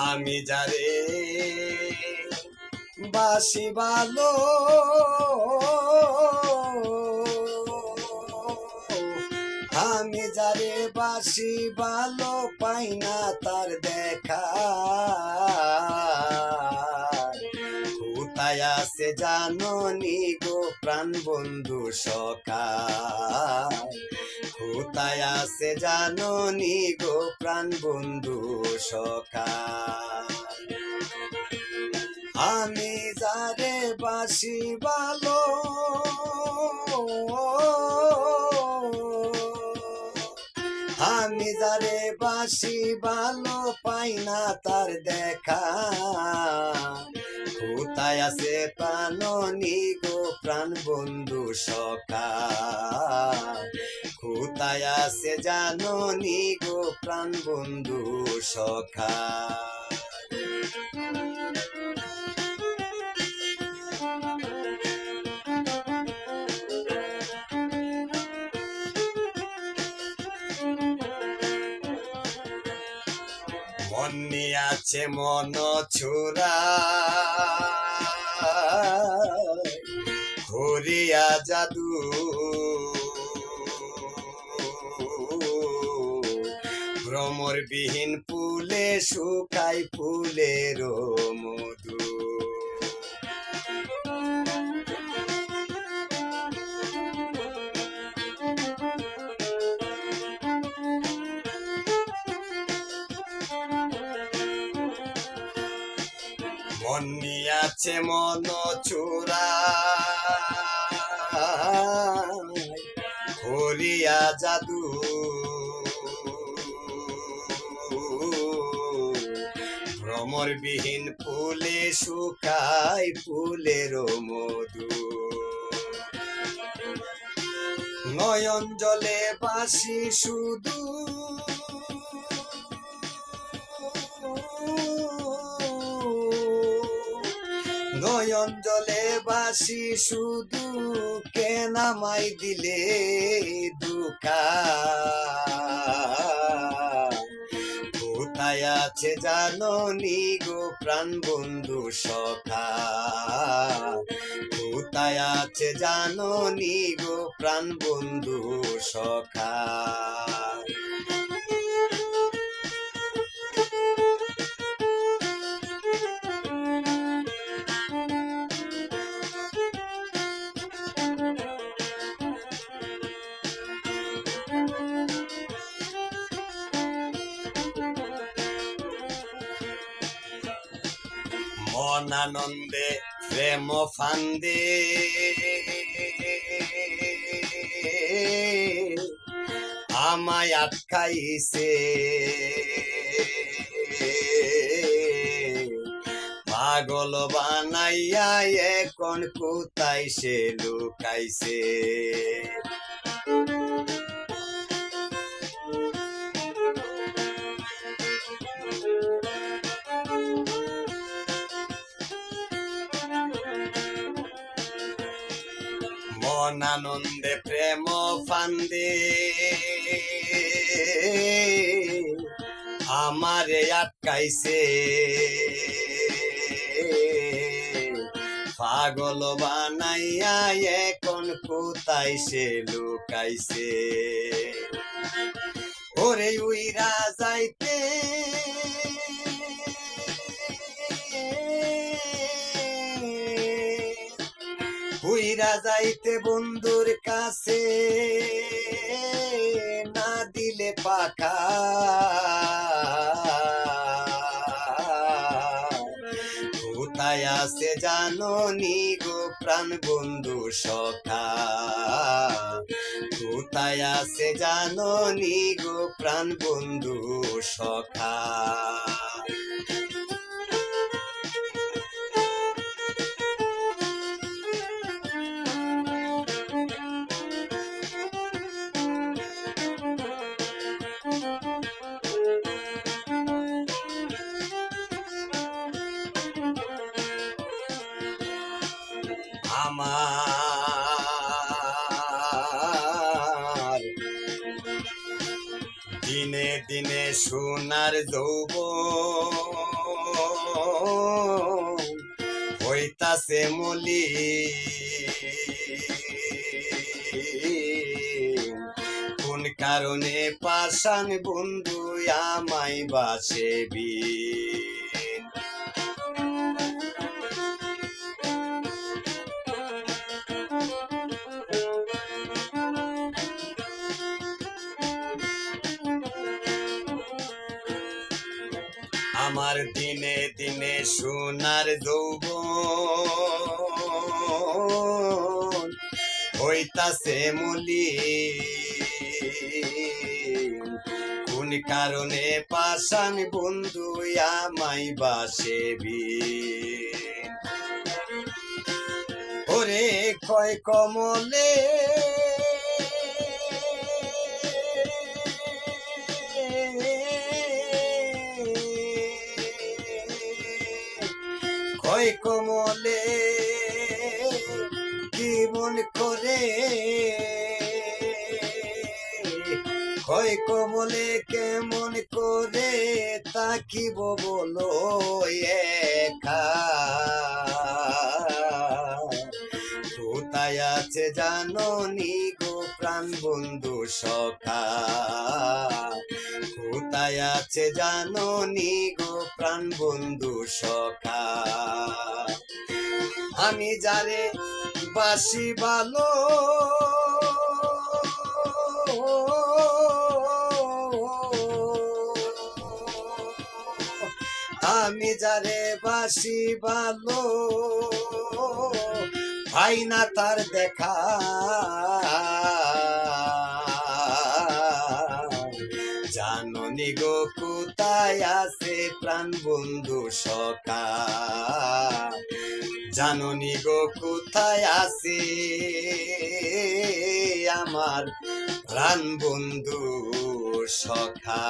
আমি যারে বাসি ভালো আমি যারে বাসি ভালো পাই না তার দেখা। কোথায় আছে জানো নি গো প্রাণ বন্ধু সখা? কোথায় আছে জানো নি গো প্রাণ বন্ধু সখা আমি যারে বাসি ভালো আমি যারে বাসি ভালো পাই না তার দেখা। কোথায় আছে প্রাণনি গো প্রাণ বন্ধু সখা কোথায় আছে জানো নি গো প্রাণ বন্ধু সখা? মন আছে মন ছুরা। ঘুরিয়া জাদু বিহীন ফুলে শুকাই ফুলের মধু। মন নিয়ে আছে মন চূড়া হরিয়া জাদু ভ্রমর বিহীন ফুলে শুকাই ফুলের মধু। নয়ন জলে বাসি শুধু। নয়ন জলে বাসি শুধু কেনামাই দিলে দুকা কোথায় আছে জানো নি গো প্রাণ বন্ধু সখা। কোথায় আছে জানো নি গো প্রাণ বন্ধু সখা? মন আনন্দে প্রেম ফান্দে আমায় আটকাইছে পাগল বানাইয়া এখন কোথায় সে লুকাইছে আনন্দে প্রেম ফান্দে। আমারে আটকাইছে। পাগল বানাইয়া এখন কোথায় সে লুকাইছে? ওরে উইরা যাইতে। উইরা যাইতে বন্ধুর কাছে, না দিলে পাখা। কোথায় আছে জানো নি গো প্রাণ বন্ধু সখা? কোথায় আছে জানো নি গো প্রাণ বন্ধু সখা? আমার। দিনে দিনে সোনার যৌব হইতাছে মলি। কোন কারণে পাশান বন্ধু আমায় বাসে আমার দিনে দিনে সোনার যৌবন হইতাছে মলি কোন কারণে পাশান বন্ধু আমাই বাসে ওরে কয় কমলে কয় কমলে মন করে। কয় কমলে কেমন করে তাকিব বলো একা। আছে জানো নি গো প্রাণ বন্ধু সখা? কোথায় আছে জানো নি গো প্রাণ বন্ধু সখা? আমি যারে বাসি ভালো। আমি যারে বাসি ভালো। ভাই না তার দেখা। গো কোথায় আছে প্রাণ বন্ধু সকা জাননি গো কোথায় আছে আমার প্রাণ বন্ধু সখা